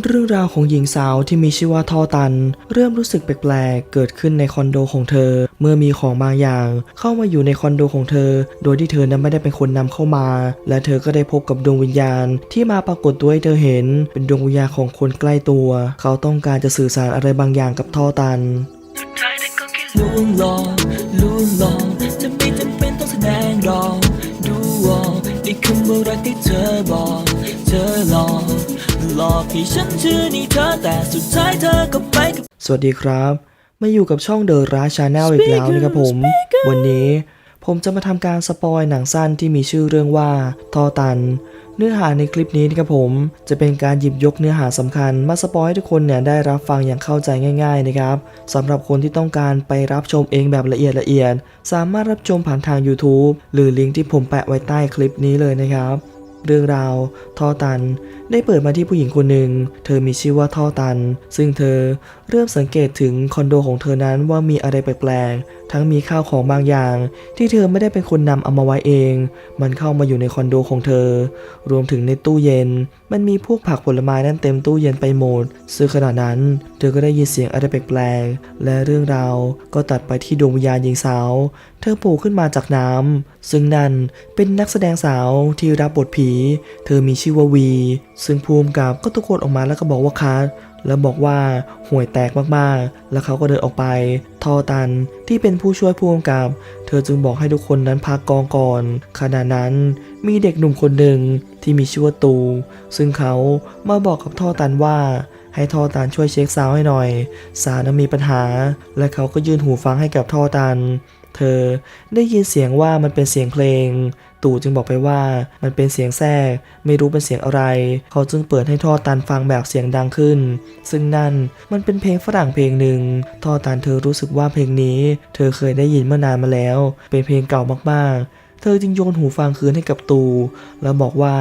เรื่องราวของหญิงสาวที่มีชื่อว่าท่อตัน เริ่มรู้สึกแปลกๆ เกิดขึ้นในคอนโดของเธอ เมื่อมีของบางอย่าง เข้ามาอยู่ในคอนโดของเธอ โดยที่เธอนั้นไม่ได้เป็นคนนำเข้ามา และเธอก็ได้พบกับดวงวิญญาณ ที่มาปรากฏตัวให้เธอเห็น เป็นดวงวิญญาณของคนใกล้ตัว เขาต้องการจะสื่อสารอะไรบางอย่างกับท่อตันลวงหลอกลวงหลอกจะไม่จำเป็นต้องแสดงหรอกดูออกในคำว่ารักที่เธอบอก อกให้ฉันเชื่อในเธอแต่สุดท้ายเธอก็ไปกับ สวัสดีครับ มาอยู่กับช่องเดอะราชาแนลอีกแล้วนะครับผม วันนี้ผมจะมาทำการสปอยหนังสั้นที่มีชื่อเรื่องว่า ทอตัน เนื้อหาในคลิปนี้นะครับผม จะเป็นการหยิบยกเนื้อหาสำคัญ มาสปอยให้ทุกคนเนี่ยได้รับฟังอย่างเข้าใจง่าย ๆนะครับสำหรับคนที่ต้องการไปรับชมเองแบบละเอียดละเอียด สามารถรับชมผ่านทาง YouTube หรือลิงก์ที่ผมแปะไว้ใต้คลิปนี้เลยนะครับ เรื่องราวท่อตัน ได้เปิดมาที่ผู้หญิงคนหนึ่ง เธอมีชื่อว่าท่อตัน ซึ่งเธอเริ่มสังเกตถึงคอนโดของเธอนั้นว่ามีอะไรแปลกๆ ทั้งมีข้าวของบางอย่าง ที่เธอไม่ได้เป็นคนนำเอามาไว้เอง มันเข้ามาอยู่ในคอนโดของเธอ รวมถึงในตู้เย็น มันมีพวกผักผลไม้นั้นเต็มตู้เย็นไปหมด ซึ่งขณะนั้น เธอก็ได้ยินเสียงอะไรแปลกๆ และเรื่องราวก็ตัดไปที่ดวงวิญญาณหญิงสาว เธอโผล่ขึ้นมาจากน้ำ ซึ่งนั่นเป็นนักแสดงสาวที่รับบทผี เธอมีชื่อว่าวี ซึ่งภูมิกับก็ตะโกนออกมาแล้วก็บอกว่าคัทแล้วบอกว่าห่วยแตกมากๆ แล้วเขาก็เดินออกไป ทอตันที่เป็นผู้ช่วยผู้กำกับ เธอจึงบอกให้ทุกคนนั้นพักกองก่อน ขณะนั้นมีเด็กหนุ่มคนหนึ่งที่มีชื่อว่าตู ซึ่งเขามาบอกกับทอตันว่าให้ทอตันช่วยเช็คซาวให้หน่อย สาวนั้นมีปัญหา และเขาก็ยื่นหูฟังให้กับทอตัน เธอได้ยินเสียงว่ามันเป็นเสียงเพลง ตู่จึงบอกไปว่ามันเป็นเสียงแทรก ไม่รู้เป็นเสียงอะไร เขาจึงเปิดให้ท่อตันฟังแบบเสียงดังขึ้น ซึ่งนั่นมันเป็นเพลงฝรั่งเพลงหนึ่งท่อตันเธอรู้สึกว่าเพลงนี้ เธอเคยได้ยินเมื่อนานมาแล้ว เป็นเพลงเก่ามากๆ เธอจึงโยนหูฟังคืนให้กับตูแล้วบอกว่า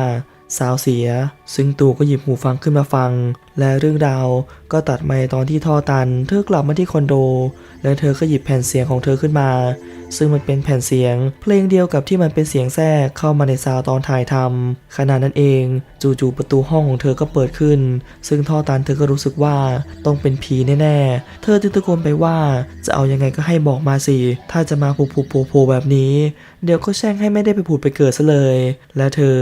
สาวเสีย ซึ่งตูก็หยิบหูฟังขึ้นมาฟังและเรื่องราวก็ตัดมาตอนที่ท่อตัน เธอกลับมาที่คอนโด และเธอก็หยิบแผ่นเสียงของเธอขึ้นมา ซึ่งมันเป็นแผ่นเสียง เพลงเดียวกับที่มันเป็นเสียงแทรกเข้ามาในซาวตอนถ่ายทำขณะนั้นเองจู่ๆประตูห้องของเธอก็เปิดขึ้น ซึ่งท่อตันเธอก็รู้สึกว่าต้องเป็นผีแน่ๆ เธอจึงตะโกนไปว่าจะเอายังไงก็ให้บอกมาสิ ถ้าจะมาผูผูโผโผแบบนี้ เดี๋ยวก็แช่งให้ไม่ได้ไปผุดไปเกิดซะเลย และเธอ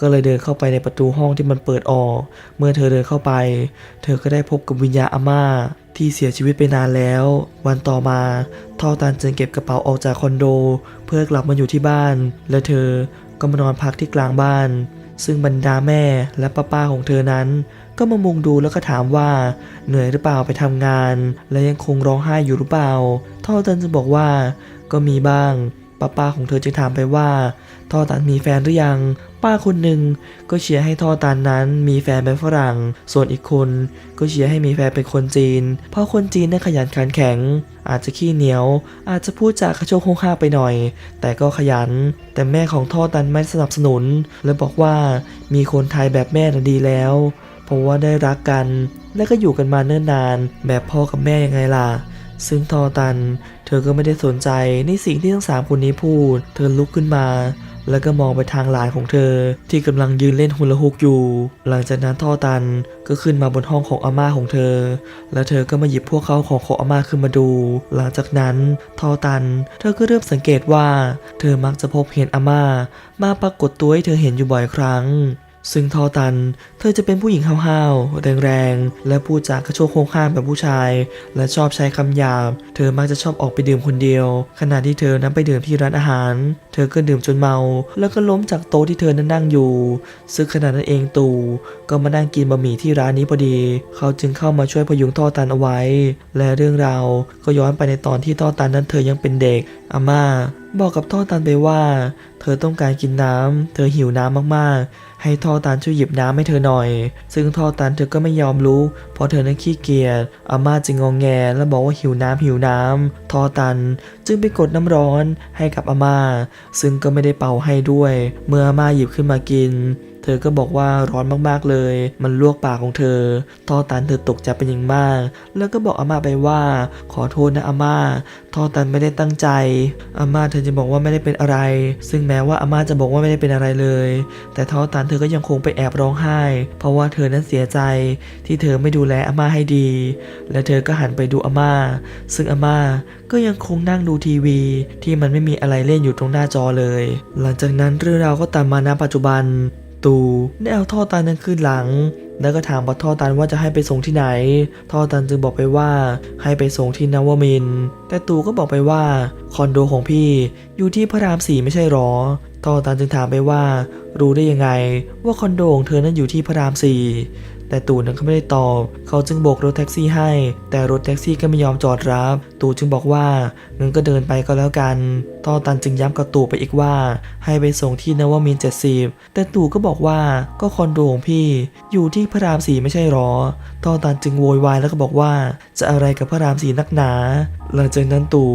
ก็เลยเดินเข้าไปในประตูห้องที่มันเปิดออก เมื่อเธอเดินเข้าไปเธอก็ได้พบกับวิญญาณอาม่าที่เสียชีวิตไปนานแล้ว วันต่อมาท่อตันจึงเก็บกระเป๋าออกจากคอนโด เพื่อกลับมาอยู่ที่บ้าน และเธอก็มานอนพักที่กลางบ้าน ซึ่งบรรดาแม่และป้าๆของเธอนั้น ก็มามุงดูแล้วก็ถามว่าเหนื่อยหรือเปล่าไปทำงาน และยังคงร้องไห้อยู่หรือเปล่า ท่อตันจะบอกว่าก็มีบ้างป้าๆของเธอจึงถามไปว่าท่อตันมีแฟนหรือยัง ป้าคนหนึ่งก็เชียร์ให้ทอตันนั้นมีแฟนเป็นฝรั่ง ส่วนอีกคนก็เชียร์ให้มีแฟนเป็นคนจีน เพราะคนจีนนั้นขยันขันแข็ง อาจจะขี้เหนียว อาจจะพูดจาขะโชกโคงห้าไปหน่อย แต่ก็ขยัน แต่แม่ของทอตันไม่สนับสนุน และบอกว่ามีคนไทยแบบแม่น่ะดีแล้ว เพราะว่าได้รักกัน และก็อยู่กันมาเนิ่นนาน แบบพ่อกับแม่ยังไงล่ะซึ่งทอตัน เธอก็ไม่ได้สนใจในสิ่งที่ทั้งสามคนนี้พูด เธอลุกขึ้นมา แล้วก็มองไปทางหลานของเธอ ที่กำลังยืนเล่นฮุลฮุกอยู่ หลังจากนั้นท่อตันก็ขึ้นมาบนห้องของอาม่าของเธอ แล้วเธอก็มาหยิบพวกเขาของของอาม่าขึ้นมาดู หลังจากนั้นท่อตัน เธอก็เริ่มสังเกตว่า เธอมักจะพบเห็นอาม่ามาปรากฏตัวให้เธอเห็นอยู่บ่อยครั้ง ซึ่งทอตัน เธอจะเป็นผู้หญิงห้าวๆแรงๆ และพูดจากระโชกโค้งข้ามแบบผู้ชาย และชอบใช้คำหยาบ เธอมักจะชอบออกไปดื่มคนเดียว ขณะที่เธอนั้นไปดื่มที่ร้านอาหาร เธอก็ดื่มจนเมา แล้วก็ล้มจากโต๊ะที่เธอนั้นนั่งอยู่ ซึ่งขณะนั้นเองตู่ก็มานั่งกินบะหมี่ที่ร้านนี้พอดี เขาจึงเข้ามาช่วยพยุงทอตันเอาไว้ และเรื่องราวก็ย้อนไปในตอนที่ทอตันนั้นเธอยังเป็นเด็กอาม่าบอกกับทอตันไปว่า เธอต้องการกินน้ำเธอหิวน้ำมากๆ ให้ท่อตันช่วยหยิบน้ำให้เธอหน่อย ซึ่งท่อตันเธอก็ไม่ยอมรู้ เพราะเธอนั้นขี้เกียจอาม่าจึงงองแงและบอกว่าหิวน้ำหิวน้ำท่อตันจึงไปกดน้ำร้อนให้กับอาม่า ซึ่งก็ไม่ได้เป่าให้ด้วย เมื่ออาม่าหยิบขึ้นมากิน เธอก็บอกว่าร้อนมากๆเลย มันลวกปากของเธอทอตันเธอตกใจเป็นอย่างมาก แล้วก็บอกอาม่าไปว่า ขอโทษนะอาม่าทอตันไม่ได้ตั้งใจอาม่าเธอจะบอกว่าไม่ได้เป็นอะไร ซึ่งแม้ว่าอาม่าจะบอกว่าไม่ได้เป็นอะไรเลย แต่ทอตันเธอก็ยังคงไปแอบร้องไห้ เพราะว่าเธอนั้นเสียใจ ที่เธอไม่ดูแลอาม่าให้ดี และเธอก็หันไปดูอาม่า ซึ่งอาม่าก็ยังคงนั่งดูทีวี ที่มันไม่มีอะไรเล่นอยู่ตรงหน้าจอเลย หลังจากนั้นเรื่องราวก็ตามมาณปัจจุบัน ตูได้เอาท่อตันนั้นขึ้นหลัง แล้วก็ถามบอท่อตันว่าจะให้ไปส่งที่ไหน ท่อตันจึงบอกไปว่าให้ไปส่งที่นวมิน แต่ตูก็บอกไปว่าคอนโดของพี่อยู่ที่พระรามสี่ไม่ใช่หรอ ท่อตันจึงถามไปว่า รู้ได้ยังไงว่าคอนโดของเธอนั้นอยู่ที่พระรามสี่ แต่ตู่นั้นก็ไม่ได้ตอบ เขาจึงโบกรถแท็กซี่ให้ แต่รถแท็กซี่ก็ไม่ยอมจอดรับ ตู่จึงบอกว่างั้นก็เดินไปก็แล้วกันต่อตันจึงย้ำกับตู่ไปอีกว่า ให้ไปส่งที่นวมินทร์70แต่ตู่ก็บอกว่าก็คอนโดของพี่ อยู่ที่พระรามสี่ไม่ใช่หรอต่อตันจึงโวยวายแล้วก็บอกว่า จะอะไรกับพระรามสี่นักหนา หลังจากนั้นตู่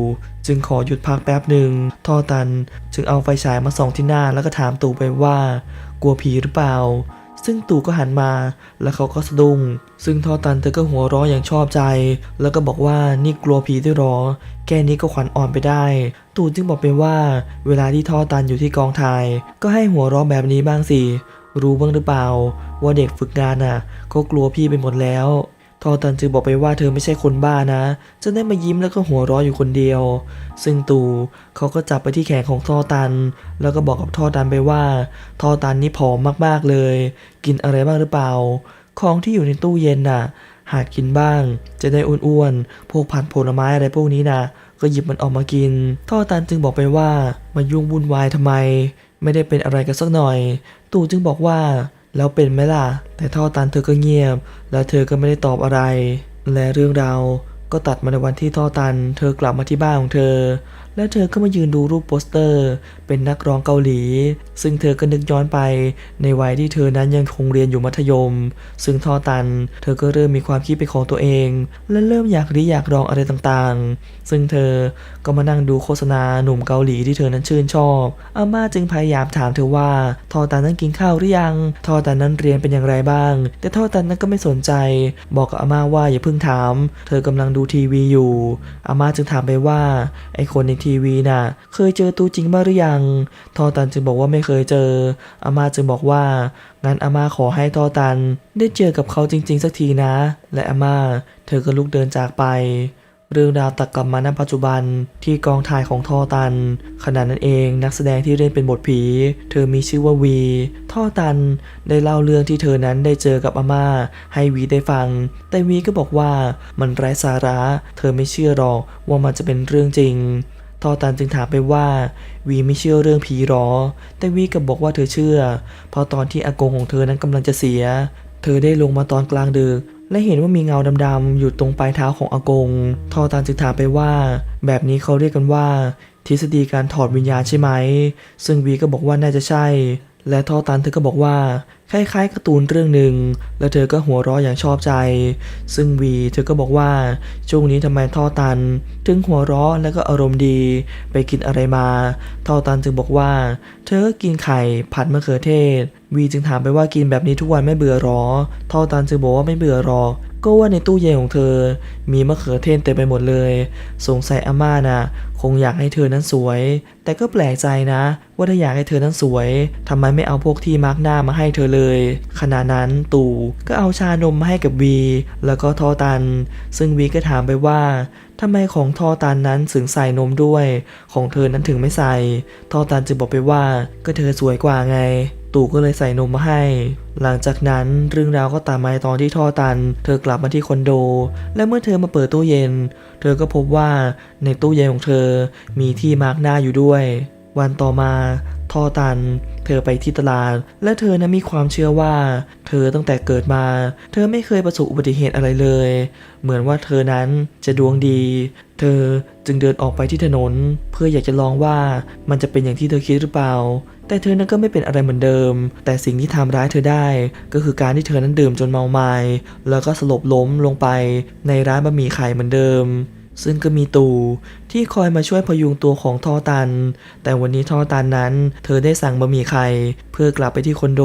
จึงขอหยุดพักแป๊บหนึ่งท่อตันจึงเอาไฟฉายมาส่องที่หน้าแล้วก็ถามตู่ไปว่า กลัวผีหรือเปล่า ซึ่งตู่ก็หันมา แล้วเขาก็สะดุ้ง ซึ่งทอตันเธอก็หัวเราะอย่างชอบใจ แล้วก็บอกว่านี่กลัวผีด้วยหรอ แค่นี้ก็ขวัญอ่อนไปได้ ตู่จึงบอกไปว่า เวลาที่ทอตันอยู่ที่กองถ่าย ก็ให้หัวเราะแบบนี้บ้างสิ รู้บ้างหรือเปล่า ว่าเด็กฝึกงานน่ะ ก็กลัวพี่ไปหมดแล้ว ทอตันจึงบอกไปว่าเธอไม่ใช่คนบ้านะจะได้มายิ้มแล้วก็หัวเราะอยู่คนเดียว ซึ่งตู่เขาก็จับไปที่แขนของทอตัน แล้วก็บอกกับทอตันไปว่า ทอตันนี่ผอมมากๆเลย กินอะไรบ้างหรือเปล่า ของที่อยู่ในตู้เย็นน่ะ หากกินบ้าง จะได้อ้วนๆพวกผัดผลไม้อะไรพวกนี้นะก็หยิบมันออกมากิน ทอตันจึงบอกไปว่ามายุ่งวุ่นวายทำไม ไม่ได้เป็นอะไรกันสักหน่อย ตู่จึงบอกว่า แล้วเป็นไหมล่ะ แต่ท่อตันเธอก็เงียบ และเธอก็ไม่ได้ตอบอะไร และเรื่องราวก็ตัดมาในวันที่ท่อตัน เธอกลับมาที่บ้านของเธอ และเธอก็มายืนดูรูปโปสเตอร์เป็นนักร้องเกาหลี ซึ่งเธอก็นึกย้อนไป ในวัยที่เธอนั้นยังคงเรียนอยู่มัธยม ซึ่งท่อตัน เธอก็เริ่มมีความคิดเป็นของตัวเอง และเริ่มอยากรีอยากลองอะไรต่างๆ ซึ่งเธอก็มานั่งดูโฆษณาหนุ่มเกาหลีที่เธอนั้นชื่นชอบ อาม่าจึงพยายามถามเธอว่าทอตันนั้นกินข้าวหรือยังทอตันนั้นเรียนเป็นอย่างไรบ้าง แต่ทอตันนั้นก็ไม่สนใจ บอกกับอาม่าว่าอย่าเพิ่งถาม เธอกำลังดูทีวีอยู่ อาม่าจึงถามไปว่าไอคนในทีวีน่ะ เคยเจอตัวจริงบ้าหรือยังทอตันจึงบอกว่าไม่เคยเจออาม่าจึงบอกว่างั้นอาม่าขอให้ทอตัน ได้เจอกับเขาจริง ๆ สักทีนะ และอาม่า เธอก็ลุกเดินจากไป เรื่องราวตัดกลับมาณปัจจุบันที่กองถ่ายของทอตัน ขณะนั้นเองนักแสดงที่เล่นเป็นบทผี เธอมีชื่อว่าวีทอตันได้เล่าเรื่องที่เธอนั้นได้เจอกับอาม่า ให้วีได้ฟัง แต่วีก็บอกว่ามันไร้สาระ เธอไม่เชื่อหรอกว่ามันจะเป็นเรื่องจริง ทอตันจึงถามไปว่า วีไม่เชื่อเรื่องผีหรอ แต่วีก็บอกว่าเธอเชื่อ เพราะตอนที่อากงของเธอนั้นกำลังจะเสีย เธอได้ลงมาตอนกลางดึกและเห็นว่ามีเงาดำๆอยู่ตรงปลายเท้าของอากง ทอตันจึงถามไปว่า แบบนี้เขาเรียกกันว่า ทฤษฎีการถอดวิญญาณใช่ไหม ซึ่งวีก็บอกว่าน่าจะใช่ และทอตันเธอก็บอกว่า คล้ายๆการ์ตูนเรื่องหนึ่งแล้วเธอก็หัวเราะอย่างชอบใจ ซึ่งวีเธอก็บอกว่าช่วงนี้ทำไมท่อตัน ถึงหัวเราะและก็อารมณ์ดีไปกินอะไรมาท่อตันจึงบอกว่า เธอก็กินไข่ผัดมะเขือเทศ วีจึงถามไปว่ากินแบบนี้ทุกวันไม่เบื่อหรอท่อตันจึงบอกว่าไม่เบื่อหรอกก็ว่าในตู้เย็นของเธอ มีมะเขือเทศเต็มไปหมดเลย สงสัยอาม่าน่ะ งอยากให้เธอนั้นสวย แต่ก็แปลกใจนะ ว่าถ้าอยากให้เธอนั้นสวยทำไมไม่เอาพวกที่มาร์กหน้ามาให้เธอเลย ขณะนั้นตู่ก็เอาชานมมาให้กับวี แล้วก็ทอตัน ซึ่งวีก็ถามไปว่าทำไมของทอตันนั้นถึงใส่นมด้วย ของเธอนั้นถึงไม่ใส่ ทอตันจึงบอกไปว่าก็เธอสวยกว่าไง ตู่ก็เลยใส่นมมาให้ หลังจากนั้นเรื่องราวก็ตามมาตอนที่ทอตัน เธอกลับมาที่คอนโด และเมื่อเธอมาเปิดตู้เย็น เธอก็พบว่าในตู้เย็นของเธอมีที่มาร์กหน้าอยู่ด้วย วันต่อมาท่อตัน เธอไปที่ตลาด และเธอนั้นมีความเชื่อว่า เธอตั้งแต่เกิดมา เธอไม่เคยประสบอุบัติเหตุอะไรเลย เหมือนว่าเธอนั้นจะดวงดี เธอจึงเดินออกไปที่ถนน เพื่ออยากจะลองว่ามันจะเป็นอย่างที่เธอคิดหรือเปล่า แต่เธอนั้นก็ไม่เป็นอะไรเหมือนเดิม แต่สิ่งที่ทำร้ายเธอได้ ก็คือการที่เธอนั้นดื่มจนเมาไมา้แล้วก็สลบล้มลงไปในร้านบะหมี่ไข่เหมือนเดิม ซึ่งก็มีตูที่คอยมาช่วยพยุงตัวของทอตัน แต่วันนี้ทอตันนั้น เธอได้สั่งบะหมี่ไข่เพื่อกลับไปที่คอนโด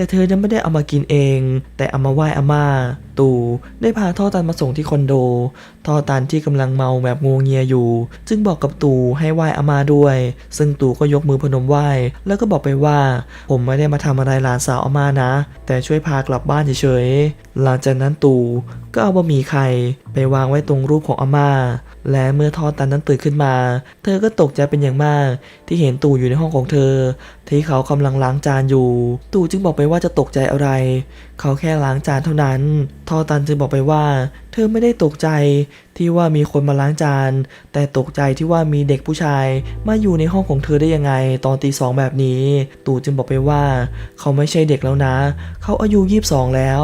แต่เธอนั้นไม่ได้เอามากินเอง แต่เอามาไหว้อาม่า ตู่ได้พาท่อตันมาส่งที่คอนโด ท่อตันที่กำลังเมาแบบงวงเงียอยู่ จึงบอกกับตู่ให้ไหว้อาม่าด้วย ซึ่งตู่ก็ยกมือพนมไหว้ แล้วก็บอกไปว่า ผมไม่ได้มาทำอะไรหลานสาวอาม่านะ แต่ช่วยพากลับบ้านเฉยๆ หลังจากนั้นตู่ก็เอาบะหมี่ไข่ไปวางไว้ตรงรูปของอาม่า และเมื่อทอตันนั้นตื่นขึ้นมา เธอก็ตกใจเป็นอย่างมาก ที่เห็นตู่อยู่ในห้องของเธอ ที่เขากำลังล้างจานอยู่ ตู่จึงบอกไปว่าจะตกใจอะไร เขาแค่ล้างจานเท่านั้น ทอตันจึงบอกไปว่า เธอไม่ได้ตกใจที่ว่ามีคนมาล้างจาน แต่ตกใจที่ว่ามีเด็กผู้ชาย มาอยู่ในห้องของเธอได้ยังไง ตอนตีสองแบบนี้ ตู่จึงบอกไปว่า เขาไม่ใช่เด็กแล้วนะ เขาอายุยี่สิบสองแล้ว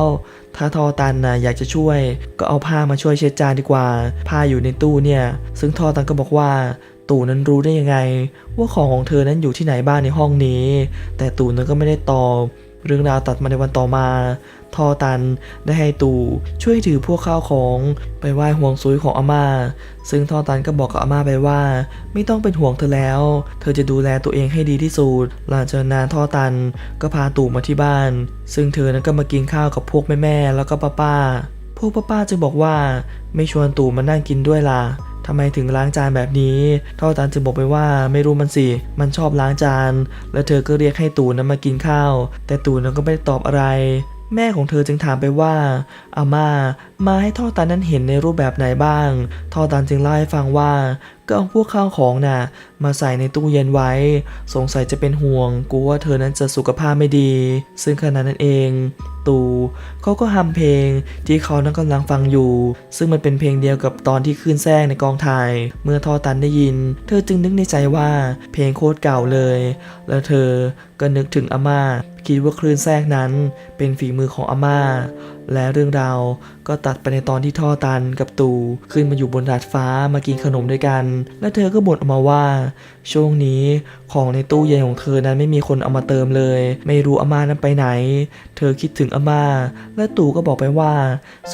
ถ้าทอตันนะอยากจะช่วย ก็เอาผ้ามาช่วยเช็ดจานดีกว่า ผ้าอยู่ในตู้เนี่ย ซึ่งทอตันก็บอกว่า ตู่นั้นรู้ได้ยังไง ว่าของของเธอนั้นอยู่ที่ไหนบ้างในห้องนี้ แต่ตู่นั้นก็ไม่ได้ตอบ เรื่องราวตัดมาในวันต่อมา ทอตันได้ให้ตู่ช่วยถือพวกข้าวของไปไหว้ห่วงซุยของอาม่า ซึ่งทอตันก็บอกกับอาม่าไปว่า ไม่ต้องเป็นห่วงเธอแล้ว เธอจะดูแลตัวเองให้ดีที่สุด หลังจากนั้นทอตันก็พาตู่มาที่บ้าน ซึ่งเธอนั้นก็มากินข้าวกับพวกแม่ๆแล้วก็ป้าๆพวกป้าๆจึงบอกว่าไม่ชวนตู่มานั่งกินด้วยล่ะ ทำไมถึงล้างจานแบบนี้ท่อตันจึงบอกไปว่าไม่รู้มันสิ มันชอบล้างจาน แล้วเธอก็เรียกให้ตูนนั้นมากินข้าว แต่ตูนนั้นก็ไม่ได้ตอบอะไร แม่ของเธอจึงถามไปว่า อาม่ามาให้ท่อตันนั้นเห็นในรูปแบบไหนบ้าง ท่อตันจึงเล่าให้ฟังว่าก็เอาพวกข้าวของน่ะ มาใส่ในตู้เย็นไว้ สงสัยจะเป็นห่วงกลัวว่าเธอนั้นจะสุขภาพไม่ดี ซึ่งขณะนั้นเอง ตู่เขาก็ฮัมเพลงที่เขานั้นกำลังฟังอยู่ ซึ่งมันเป็นเพลงเดียวกับตอนที่ขึ้นแซงในกองถ่าย เมื่อทอตันได้ยิน เธอจึงนึกในใจว่าเพลงโคตรเก่าเลย แล้วเธอก็นึกถึงอาม่าคิดว่าคลื่นแทรกนั้นเป็นฝีมือของอาม่า และเรื่องราวก็ตัดไปในตอนที่ท่อตันกับตู ขึ้นมาอยู่บนดาดฟ้ามากินขนมด้วยกัน และเธอก็บ่นออกมาว่า ช่วงนี้ของในตู้เย็นของเธอนั้นไม่มีคนเอามาเติมเลย ไม่รู้อาม่านั้นไปไหน เธอคิดถึงอาม่า และตู่ก็บอกไปว่า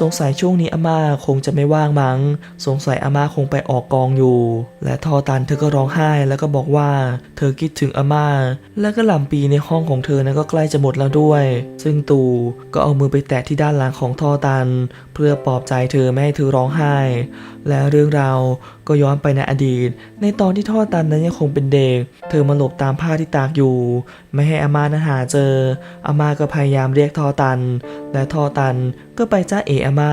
สงสัยช่วงนี้อาม่าคงจะไม่ว่างมั้ง สงสัยอาม่าคงไปออกกองอยู่ และทอตันเธอก็ร้องไห้แล้วก็บอกว่า เธอคิดถึงอาม่า และก็ลำปีในห้องของเธอนั้นก็ใกล้จะหมดแล้วด้วย ซึ่งตู่ก็เอามือไปแตะที่ด้านหลังของทอตัน เพื่อปลอบใจเธอไม่ให้เธอร้องไห้ และเรื่องราวก็ย้อนไปในอดีต ในตอนที่ทอตันนั้นยังคงเป็นเด็ก เธอมาหลบตามผ้าที่ตากอยู่ ไม่ให้อามานั้นหาเจอ อามาก็พยายามเรียกทอตัน และทอตันก็ไปจ้าเออามา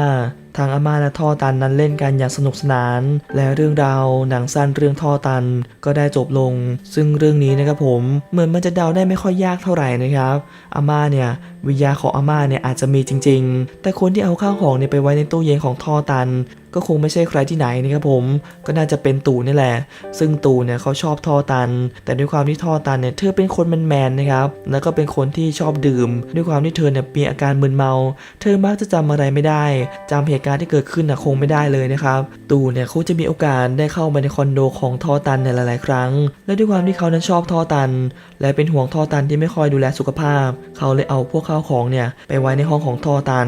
ทางอาม่าและท่อตันนั้นเล่นกันอย่างสนุกสนาน และเรื่องราวหนังสั้นเรื่องท่อตันก็ได้จบลง ซึ่งเรื่องนี้นะครับผมเหมือนมันจะเดาได้ไม่ค่อยยากเท่าไหร่นะครับอาม่าเนี่ยวิญญาของอาม่าเนี่ยอาจจะมีจริง ๆ แต่คนที่เอาข้าวของเนี่ยไปไว้ในตู้เย็นของท่อตัน ก็คงไม่ใช่ใครที่ไหนนะครับผม ก็น่าจะเป็นตู่นี่แหละ ซึ่งตู่เนี่ยเขาชอบท่อตัน แต่ด้วยความที่ท่อตันเนี่ยเธอเป็นคนแมนๆนะครับ แล้วก็เป็นคนที่ชอบดื่ม ด้วยความที่เธอเนี่ยมีอาการมึนเมา เธอมักจะจำอะไรไม่ได้จำเหตุการณ์ที่เกิดขึ้นน่ะคงไม่ได้เลยนะครับ ตู่เนี่ยเขาจะมีโอกาสได้เข้ามาในคอนโดของท่อตันในหลายๆ ครั้ง และด้วยความที่เขานั้นชอบท่อตัน และเป็นห่วงท่อตันที่ไม่ค่อยดูแลสุขภาพ เขาเลยเอาพวกข้าวของเนี่ยไปไว้ในห้องของท่อตัน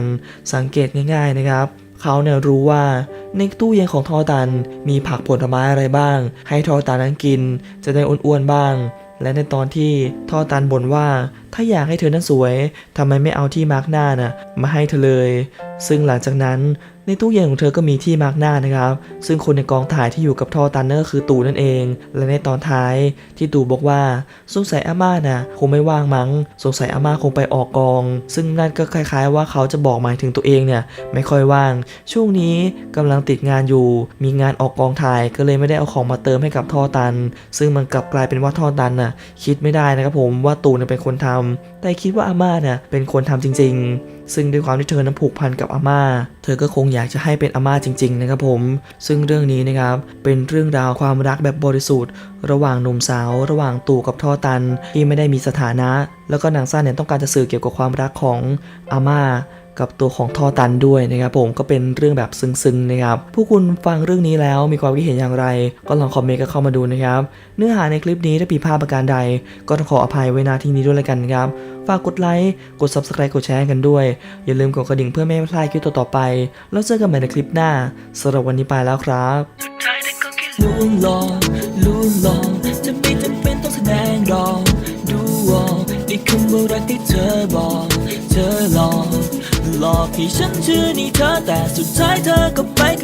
สังเกตง่าย ๆนะครับ เขาเนี่ยรู้ว่าในตู้เย็นของทอตันมีผักผลไม้อะไรบ้าง ให้ทอตันนั้นกิน จะได้อ้วนๆบ้าง และในตอนที่ทอตันบ่นว่า ถ้าอยากให้เธอนั้นสวยทำไมไม่เอาที่มาร์กหน้าน่ะมาให้เธอเลย ซึ่งหลังจากนั้น ในตู้เย็นของเธอก็มีที่มาร์กหน้านะครับ ซึ่งคนในกองถ่ายที่อยู่กับทอตันนั่นก็คือตู่นั่นเอง และในตอนท้ายที่ตู่บอกว่าสงสัยอาม่าน่ะคงไม่ว่างมั้ง สงสัยอาม่าคงไปออกกอง ซึ่งนั่นก็คล้ายๆ ว่าเขาจะบอกหมายถึงตัวเองเนี่ยไม่ค่อยว่าง ช่วงนี้กำลังติดงานอยู่ มีงานออกกองถ่ายก็เลยไม่ได้เอาของมาเติมให้กับทอตัน ซึ่งมันกลับกลายเป็นว่าทอตันน่ะคิดไม่ได้นะครับผมว่าตู่น่ะเป็นคนทำแต่คิดว่าอาม่าน่ะเป็นคนทำจริง ๆซึ่งด้วยความที่เธอนั้นผูกพันกับอาม่า เธอก็คงอยากจะให้เป็นอาม่าจริง ๆ นะครับผม ซึ่งเรื่องนี้นะครับเป็นเรื่องราวความรักแบบบริสุทธิ์ ระหว่างหนุ่มสาว ระหว่างตู่กับท่อตันที่ไม่ได้มีสถานะ แล้วก็หนังสั้นเนี่ยต้องการจะสื่อเกี่ยวกับความรักของอาม่า กับตัวของทอตันด้วยนะครับผมก็เป็นเรื่องแบบซึ้งๆนะครับผู้คุณฟังเรื่องนี้แล้วมีความคิดเห็นอย่างไร ก็ลองคอมเมนต์กันเข้ามาดูนะครับ เนื้อหาในคลิปนี้ถ้าผิดพลาดประการใด ก็ต้องขออภัยไว้ณที่นี้ด้วยแล้วกันครับ ฝากกดไลค์กด subscribe กดแชร์กันด้วย อย่าลืมกดกระดิ่งเพื่อไม่พลาดคลิปต่อๆไป แล้วเจอกันใหม่ในคลิปหน้าสำหรับวันนี้ไปแล้วครับลวงหลอกลวงหลอกจะไม่จำเป็นต้องแสดงหรอกดูออกในคำว่ารักที่เธอบ เธอหลอก หลอกให้ฉันเชื่อในเธอแต่สุดท้ายเธอก็ไปกับ